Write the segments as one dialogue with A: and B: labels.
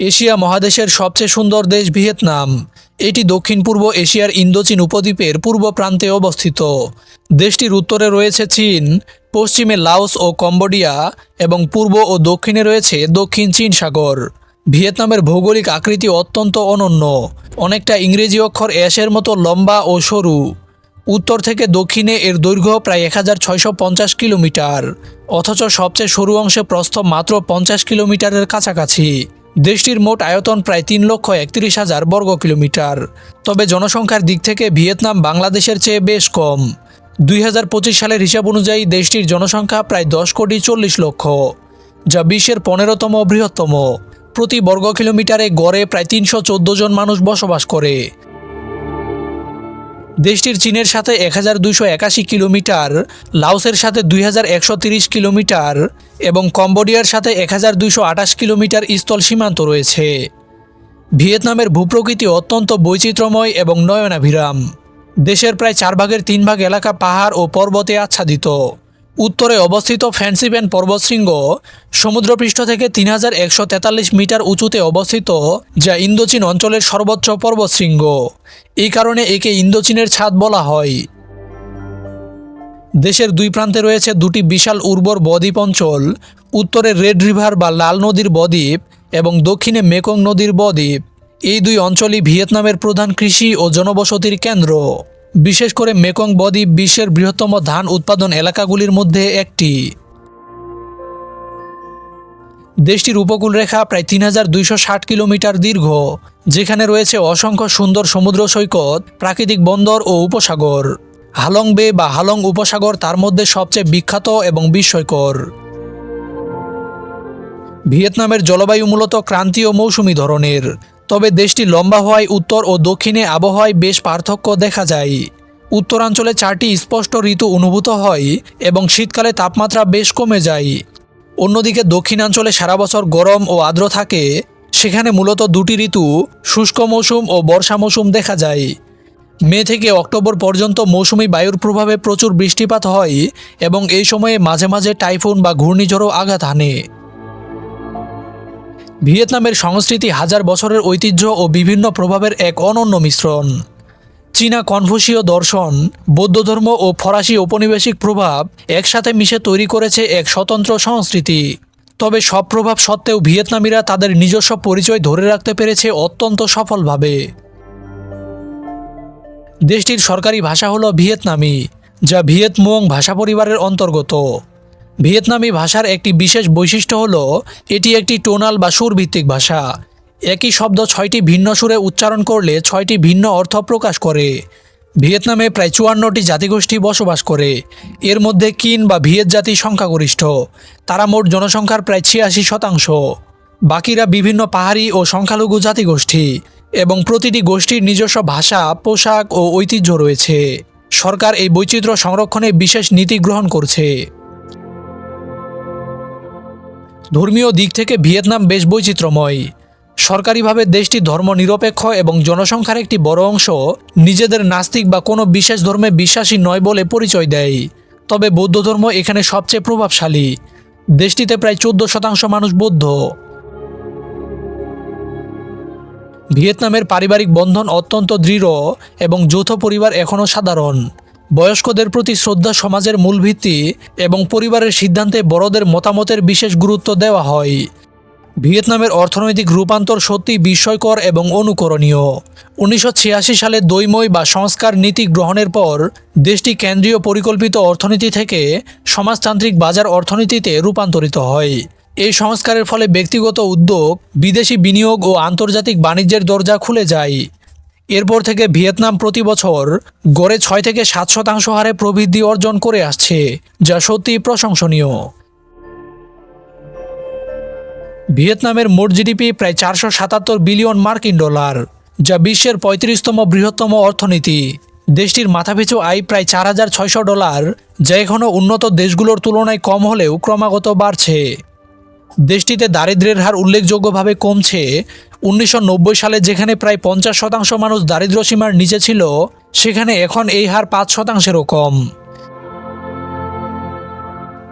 A: Asia মহাদেশের সবচেয়ে সুন্দর দেশ ভিয়েতনাম। এটি দক্ষিণ পূর্ব এশিয়ার ইন্দোচীন উপদ্বীপের পূর্ব প্রান্তে অবস্থিত। দেশটির উত্তরে রয়েছে চীন, পশ্চিমে লাওস ও কম্বোডিয়া এবং পূর্ব ও দক্ষিণে রয়েছে দক্ষিণ চীন সাগর। ভিয়েতনামের ভৌগোলিক আকৃতি অত্যন্ত অনন্য, অনেকটা ইংরেজি অক্ষর অ্যাশের মতো লম্বা ও সরু। উত্তর থেকে দক্ষিণে এর দৈর্ঘ্য প্রায় এক হাজার ছয়শো পঞ্চাশ কিলোমিটার, অথচ সবচেয়ে সরু অংশে প্রস্থ মাত্র পঞ্চাশ কিলোমিটারের কাছাকাছি। দেশটির মোট আয়তন প্রায় তিন লক্ষ একত্রিশ হাজার বর্গ কিলোমিটার। তবে জনসংখ্যার দিক থেকে ভিয়েতনাম বাংলাদেশের চেয়ে বেশ কম। দুই হাজার পঁচিশ সালের হিসাব অনুযায়ী দেশটির জনসংখ্যা প্রায় দশ কোটি চল্লিশ লক্ষ, যা বিশ্বের পনেরোতম বৃহত্তম। প্রতি বর্গ কিলোমিটারে গড়ে প্রায় তিনশো চোদ্দ জন মানুষ বসবাস করে। দেশটির চীনের সাথে এক হাজার দুইশো একাশি কিলোমিটার, লাওসের সাথে দুই কিলোমিটার এবং কম্বোডিয়ার সাথে এক হাজার দুইশো আঠাশ কিলোমিটার স্থল সীমান্ত রয়েছে। ভিয়েতনামের ভূপ্রকৃতি অত্যন্ত বৈচিত্র্যময় এবং নয়নাভিরাম। দেশের প্রায় চার ভাগের তিন ভাগ এলাকা পাহাড় ও পর্বতে আচ্ছাদিত। উত্তরে অবস্থিত ফ্যান্সিব্যান পর্বতশৃঙ্গ সমুদ্রপৃষ্ঠ থেকে তিন হাজার একশো তেতাল্লিশ মিটার উঁচুতে অবস্থিত, যা ইন্দোচীন অঞ্চলের সর্বোচ্চ পর্বতশৃঙ্গ। এই কারণে একে ইন্দোচীনের ছাদ বলা হয়। দেশের দুই প্রান্তে রয়েছে দুটি বিশাল উর্বর বদ্বীপ অঞ্চল, উত্তরে রেড রিভার বা লাল নদীর বদ্বীপ এবং দক্ষিণে মেকং নদীর বদ্বীপ। এই দুই অঞ্চলই ভিয়েতনামের প্রধান কৃষি ও জনবসতির কেন্দ্র। বিশেষ করে মেকং বদ্বীপ বিশ্বের বৃহত্তম ধান উৎপাদন এলাকাগুলির মধ্যে একটি। দেশটির উপকূল রেখা প্রায় তিন হাজার দুইশো ষাট কিলোমিটার দীর্ঘ, যেখানে রয়েছে অসংখ্য সুন্দর সমুদ্র সৈকত, প্রাকৃতিক বন্দর ও উপসাগর। হালং বে বা হালং উপসাগর তার মধ্যে সবচেয়ে বিখ্যাত এবং বিস্ময়কর। ভিয়েতনামের জলবায়ু মূলত ক্রান্তীয় মৌসুমী ধরনের। তবে দেশটি লম্বা হওয়ায় উত্তর ও দক্ষিণে আবহাওয়ায় বেশ পার্থক্য দেখা যায়। উত্তরাঞ্চলে চারটি স্পষ্ট ঋতু অনুভূত হয় এবং শীতকালে তাপমাত্রা বেশ কমে যায়। অন্যদিকে দক্ষিণাঞ্চলে সারা বছর গরম ও আর্দ্র থাকে, সেখানে মূলত দুটি ঋতু, শুষ্ক মৌসুম ও বর্ষা মৌসুম দেখা যায়। মে থেকে অক্টোবর পর্যন্ত মৌসুমি বায়ুর প্রভাবে প্রচুর বৃষ্টিপাত হয় এবং এই সময়ে মাঝে মাঝে টাইফুন বা ঘূর্ণিঝড়ও আঘাত হানে। ভিয়েতনামের সংস্কৃতি হাজার বছরের ঐতিহ্য ও বিভিন্ন প্রভাবের এক অনন্য মিশ্রণ। চীনা কনফুসীয় দর্শন, বৌদ্ধ ধর্ম ও ফরাসি ঔপনিবেশিক প্রভাব একসাথে মিশে তৈরি করেছে এক স্বতন্ত্র সংস্কৃতি। তবে সব প্রভাব সত্ত্বেও ভিয়েতনামিরা তাদের নিজস্ব পরিচয় ধরে রাখতে পেরেছে অত্যন্ত সফলভাবে। দেশটির সরকারি ভাষা হল ভিয়েতনামি, যা ভিয়েতমুং ভাষা পরিবারের অন্তর্গত। ভিয়েতনামি ভাষার একটি বিশেষ বৈশিষ্ট্য হল, এটি একটি টোনাল বা সুরভিত্তিক ভাষা। একই শব্দ ছয়টি ভিন্ন সুরে উচ্চারণ করলে ছয়টি ভিন্ন অর্থ প্রকাশ করে। ভিয়েতনামে প্রায় চুয়ান্নটি জাতিগোষ্ঠী বসবাস করে। এর মধ্যে কিন বা ভিয়েত জাতি সংখ্যাগরিষ্ঠ। তারা মোট জনসংখ্যার প্রায় ছিয়াশি শতাংশ। বাকিরা বিভিন্ন পাহাড়ি ও সংখ্যালঘু জাতিগোষ্ঠী এবং প্রতিটি গোষ্ঠীর নিজস্ব ভাষা, পোশাক ও ঐতিহ্য রয়েছে। সরকার এই বৈচিত্র্য সংরক্ষণে বিশেষ নীতি গ্রহণ করছে। ধর্মীয় দিক থেকে ভিয়েতনাম বেশ বৈচিত্র্যময় সরকারিভাবে দেশটি ধর্মনিরপেক্ষ এবং জনসংখ্যার একটি বড় অংশ নিজেদের নাস্তিক বা কোনো বিশেষ ধর্মে বিশ্বাসী নয় বলে পরিচয় দেয়। তবে বৌদ্ধ ধর্ম এখানে সবচেয়ে প্রভাবশালী। দেশটিতে প্রায় চোদ্দ শতাংশ মানুষ বৌদ্ধ। ভিয়েতনামের পারিবারিক বন্ধন অত্যন্ত দৃঢ় এবং যৌথ পরিবার এখনও সাধারণ। বয়স্কদের প্রতি শ্রদ্ধা সমাজের মূল ভিত্তি এবং পরিবারের সিদ্ধান্তে বড়দের মতামতের বিশেষ গুরুত্ব দেওয়া হয়। ভিয়েতনামের অর্থনৈতিক রূপান্তর সত্যি বিস্ময়কর এবং অনুকরণীয়। উনিশশো ছিয়াশি সালে দৈময় বা সংস্কার নীতি গ্রহণের পর দেশটি কেন্দ্রীয় পরিকল্পিত অর্থনীতি থেকে সমাজতান্ত্রিক বাজার অর্থনীতিতে রূপান্তরিত হয়। এই সংস্কারের ফলে ব্যক্তিগত উদ্যোগ, বিদেশি বিনিয়োগ ও আন্তর্জাতিক বাণিজ্যের দরজা খুলে যায়। এরপর থেকে ভিয়েতনাম প্রতি বছর গড়ে ছয় থেকে সাত শতাংশ হারে প্রবৃদ্ধি অর্জন করে আসছে, যা সত্যি প্রশংসনীয়। ভিয়েতনামের মোট জিডিপি প্রায় চারশো সাতাত্তর বিলিয়ন মার্কিন ডলার, যা বিশ্বের পঁয়ত্রিশতম বৃহত্তম অর্থনীতি। দেশটির মাথাপিছু আয় প্রায় চার হাজার ছয়শো ডলার, যা এখনও উন্নত দেশগুলোর তুলনায় কম হলেও ক্রমাগত বাড়ছে। দেশটিতে দারিদ্র্যের হার উল্লেখযোগ্যভাবে কমছে উনিশশো নব্বই সালে যেখানে প্রায় পঞ্চাশ শতাংশ মানুষ দারিদ্র্য সীমার নিচে ছিল, সেখানে এখন এই হার পাঁচ শতাংশেরও কম।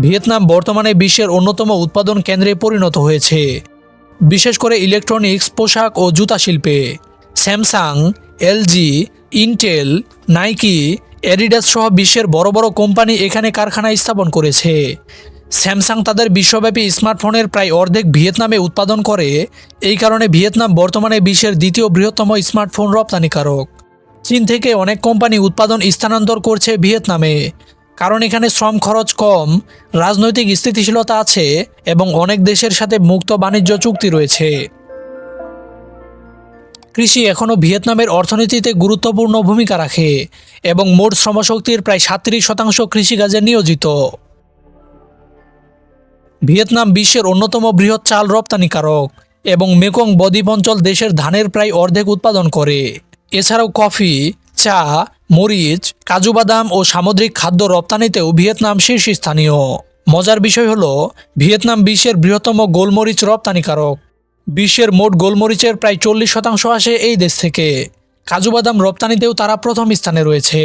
A: ভিয়েতনাম বর্তমানে বিশ্বের অন্যতম উৎপাদন কেন্দ্রে পরিণত হয়েছে। বিশেষ করে ইলেকট্রনিক্স, পোশাক ও জুতা শিল্পে। Samsung, LG, Intel, Nike Adidas সহ বিশ্বের বড় বড় কোম্পানি এখানে কারখানা স্থাপন করেছে। স্যামসাং তাদের বিশ্বব্যাপী স্মার্টফোনের প্রায় অর্ধেক ভিয়েতনামে উৎপাদন করে। এই কারণে ভিয়েতনাম বর্তমানে বিশ্বের দ্বিতীয় বৃহত্তম স্মার্টফোন রপ্তানিকারক। চীন থেকে অনেক কোম্পানি উৎপাদন স্থানান্তর করছে ভিয়েতনামে। কারণ এখানে শ্রম খরচ কম, রাজনৈতিক স্থিতিশীলতা আছে এবং অনেক দেশের সাথে মুক্ত বাণিজ্য চুক্তি রয়েছে। কৃষি এখনও ভিয়েতনামের অর্থনীতিতে গুরুত্বপূর্ণ ভূমিকা রাখে এবং মোট শ্রমশক্তির প্রায় সাতত্রিশ শতাংশ কৃষিকাজে নিয়োজিত। ভিয়েতনাম বিশ্বের অন্যতম বৃহৎ চাল রপ্তানিকারক এবং মেকং বদ্বীপ অঞ্চল দেশের ধানের প্রায় অর্ধেক উৎপাদন করে। এছাড়াও কফি, চা, মরিচ, কাজু বাদাম ও সামুদ্রিক খাদ্য রপ্তানিতেও ভিয়েতনাম শীর্ষস্থানীয়। মজার বিষয় হল, ভিয়েতনাম বিশ্বের বৃহত্তম গোলমরিচ রপ্তানিকারক বিশ্বের মোট গোলমরিচের প্রায় চল্লিশ শতাংশ আসে এই দেশ থেকে। কাজু বাদাম রপ্তানিতেও তারা প্রথম স্থানে রয়েছে।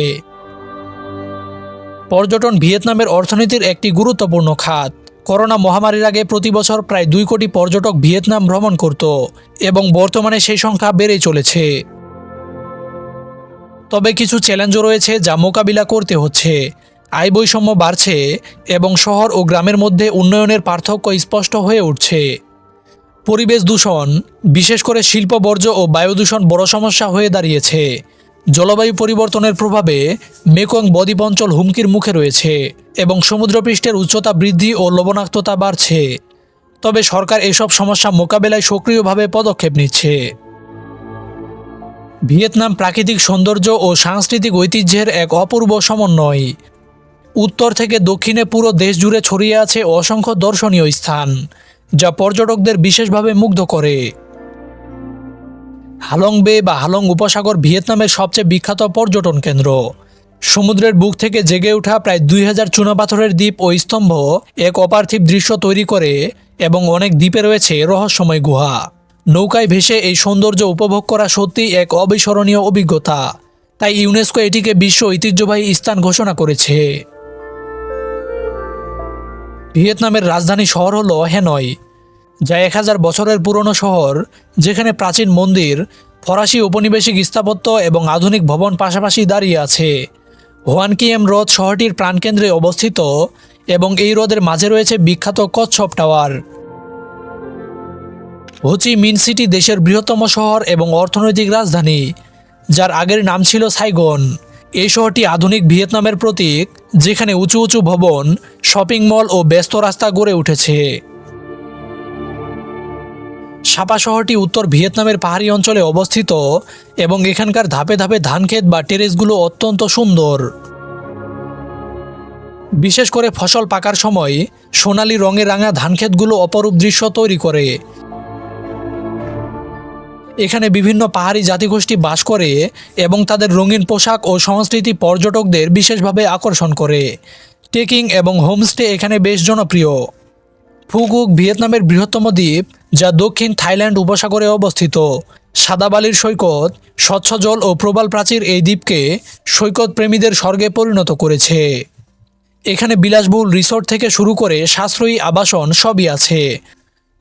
A: পর্যটন ভিয়েতনামের অর্থনীতির একটি গুরুত্বপূর্ণ খাত। করোনা মহামারীর আগে প্রতি বছর প্রায় দুই কোটি পর্যটক ভিয়েতনাম ভ্রমণ করত এবং বর্তমানে সেই সংখ্যা বেড়েই চলেছে। তবে কিছু চ্যালেঞ্জও রয়েছে যা মোকাবিলা করতে হচ্ছে। আয় বৈষম্য বাড়ছে এবং শহর ও গ্রামের মধ্যে উন্নয়নের পার্থক্য স্পষ্ট হয়ে উঠছে। পরিবেশ দূষণ, বিশেষ করে শিল্প বর্জ্য ও বায়ু দূষণ বড় সমস্যা হয়ে দাঁড়িয়েছে। জলবায়ু পরিবর্তনের প্রভাবে মেকং বদ্বীপ অঞ্চল হুমকির মুখে রয়েছে এবং সমুদ্রপৃষ্ঠের উচ্চতা বৃদ্ধি ও লবণাক্ততা বাড়ছে। তবে সরকার এসব সমস্যা মোকাবেলায় সক্রিয়ভাবে পদক্ষেপ নিচ্ছে। ভিয়েতনাম প্রাকৃতিক সৌন্দর্য ও সাংস্কৃতিক ঐতিহ্যের এক অপূর্ব সমন্বয়। উত্তর থেকে দক্ষিণে পুরো দেশ জুড়ে ছড়িয়ে আছে অসংখ্য দর্শনীয় স্থান, যা পর্যটকদের বিশেষভাবে মুগ্ধ করে। হালং বে বা হালং উপসাগর ভিয়েতনামের সবচেয়ে বিখ্যাত পর্যটন কেন্দ্র। সমুদ্রের বুক থেকে জেগে ওঠা প্রায় দুই হাজার চুনাপাথরের দ্বীপ ও স্তম্ভ এক অপার্থিব দৃশ্য তৈরি করে এবং অনেক দ্বীপে রয়েছে রহস্যময় গুহা। নৌকায় ভেসে এই সৌন্দর্য উপভোগ করা সত্যি এক অবিস্মরণীয় অভিজ্ঞতা। তাই ইউনেস্কো এটিকে বিশ্ব ঐতিহ্যবাহী স্থান ঘোষণা করেছে। ভিয়েতনামের রাজধানী শহর হল হ্যানয়। যা এক হাজার বছরের পুরনো শহর, যেখানে প্রাচীন মন্দির, ফরাসি ঔপনিবেশিক স্থাপত্য এবং আধুনিক ভবন পাশাপাশি দাঁড়িয়ে আছে। হোয়ানকিএম হ্রদ শহরটির প্রাণকেন্দ্রে অবস্থিত এবং এই হ্রদের মাঝে রয়েছে বিখ্যাত কচ্ছপ টাওয়ার। হোচি মিন সিটি দেশের বৃহত্তম শহর এবং অর্থনৈতিক রাজধানী, যার আগের নাম ছিল সাইগন। এই শহরটি আধুনিক ভিয়েতনামের প্রতীক, যেখানে উঁচু উঁচু ভবন, শপিং মল ও ব্যস্ত রাস্তা গড়ে উঠেছে। সাপা শহরটি উত্তর ভিয়েতনামের পাহাড়ি অঞ্চলে অবস্থিত এবং এখানকার ধাপে ধাপে ধানক্ষেত বা টেরেসগুলো অত্যন্ত সুন্দর। বিশেষ করে ফসল পাকার সময় সোনালি রঙে রাঙা ধানক্ষেতগুলো অপরূপ দৃশ্য তৈরি করে। এখানে বিভিন্ন পাহাড়ি জাতিগোষ্ঠী বাস করে এবং তাদের রঙিন পোশাক ও সংস্কৃতি পর্যটকদের বিশেষভাবে আকর্ষণ করে। ট্রেকিং এবং হোমস্টে এখানে বেশ জনপ্রিয়। ফুগুক ভিয়েতনামের বৃহত্তম দ্বীপ, যা দক্ষিণ থাইল্যান্ড উপসাগরে অবস্থিত। সাদাবালির সৈকত, স্বচ্ছ জল ও প্রবাল প্রাচীর এই দ্বীপকে সৈকত প্রেমীদের স্বর্গে পরিণত করেছে। এখানে বিলাসবহুল রিসোর্ট থেকে শুরু করে সাশ্রয়ী আবাসন সবই আছে।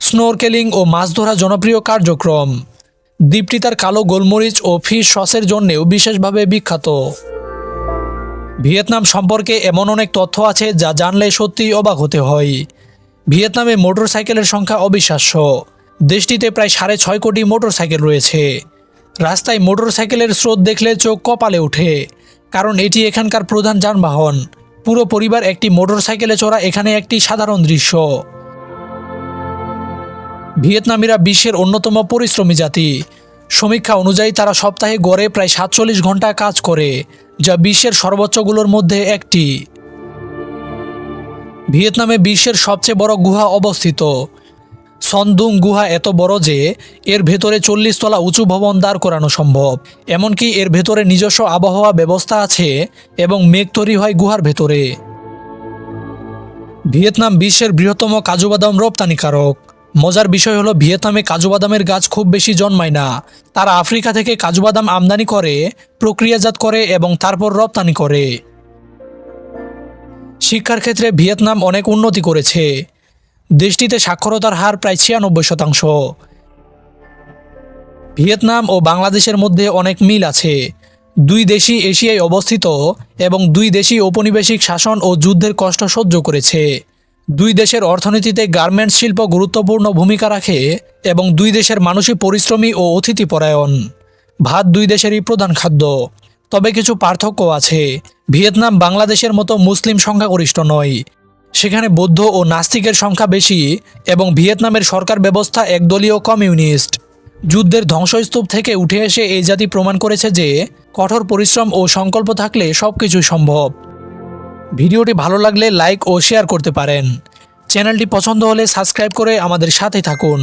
A: স্নোরকেলিং ও মাছ ধরা জনপ্রিয় কার্যক্রম। দ্বীপটি তার কালো গোলমরিচ ও ফিশ সসের জন্যেও বিশেষভাবে বিখ্যাত। ভিয়েতনাম সম্পর্কে এমন অনেক তথ্য আছে যা জানলে সত্যিই অবাক হতে হয়। ভিয়েতনামে মোটরসাইকেলের সংখ্যা অবিশ্বাস্য। দেশটিতে প্রায় সাড়ে ছয় কোটি মোটরসাইকেল রয়েছে। রাস্তায় মোটরসাইকেলের স্রোত দেখলে চোখ কপালে ওঠে, কারণ এটি এখানকার প্রধান যানবাহন। পুরো পরিবার একটি মোটরসাইকেলে চড়া এখানে একটি সাধারণ দৃশ্য। ভিয়েতনামিরা বিশ্বের অন্যতম পরিশ্রমী জাতি। সমীক্ষা অনুযায়ী তারা সপ্তাহে গড়ে প্রায় সাতচল্লিশ ঘণ্টা কাজ করে, যা বিশ্বের সর্বোচ্চগুলোর মধ্যে একটি। ভিয়েতনামে বিশ্বের সবচেয়ে বড় গুহা অবস্থিত। সন্দুং গুহা এত বড় যে, এর ভেতরে চল্লিশ তলা উঁচু ভবন দাঁড় করানো সম্ভব। এমনকি এর ভেতরে নিজস্ব আবহাওয়া ব্যবস্থা আছে এবং মেঘ তৈরি হয় গুহার ভেতরে। ভিয়েতনাম বিশ্বের বৃহত্তম কাজুবাদাম রপ্তানিকারক। মজার বিষয় হলো, ভিয়েতনামে কাজুবাদামের গাছ খুব বেশি জন্মায় না। তারা আফ্রিকা থেকে কাজুবাদাম আমদানি করে, প্রক্রিয়াজাত করে এবং তারপর রপ্তানি করে। শিক্ষার ক্ষেত্রে ভিয়েতনাম অনেক উন্নতি করেছে। দেশটিতে সাক্ষরতার হার প্রায় ছিয়ানব্বই শতাংশ। ভিয়েতনাম ও বাংলাদেশের মধ্যে অনেক মিল আছে। দুই দেশই এশিয়ায় অবস্থিত এবং দুই দেশই ঔপনিবেশিক শাসন ও যুদ্ধের কষ্ট সহ্য করেছে। দুই দেশের অর্থনীতিতে গার্মেন্টস শিল্প গুরুত্বপূর্ণ ভূমিকা রাখে এবং দুই দেশের মানুষই পরিশ্রমী ও অতিথিপরায়ণ। ভাত দুই দেশেরই প্রধান খাদ্য। তবে কিছু পার্থক্য আছে। ভিয়েতনাম বাংলাদেশের মতো মুসলিম সংখ্যাগরিষ্ঠ নয়। সেখানে বৌদ্ধ ও নাস্তিকের সংখ্যা বেশি এবং ভিয়েতনামের সরকার ব্যবস্থা একদলীয় কমিউনিস্ট। যুদ্ধের ধ্বংসস্তূপ থেকে উঠে এসে এই জাতি প্রমাণ করেছে যে, কঠোর পরিশ্রম ও সংকল্প থাকলে সব কিছুই সম্ভব। ভিডিওটি ভালো লাগলে লাইক ও শেয়ার করতে পারেন। চ্যানেলটি পছন্দ হলে সাবস্ক্রাইব করে আমাদের সাথে থাকুন।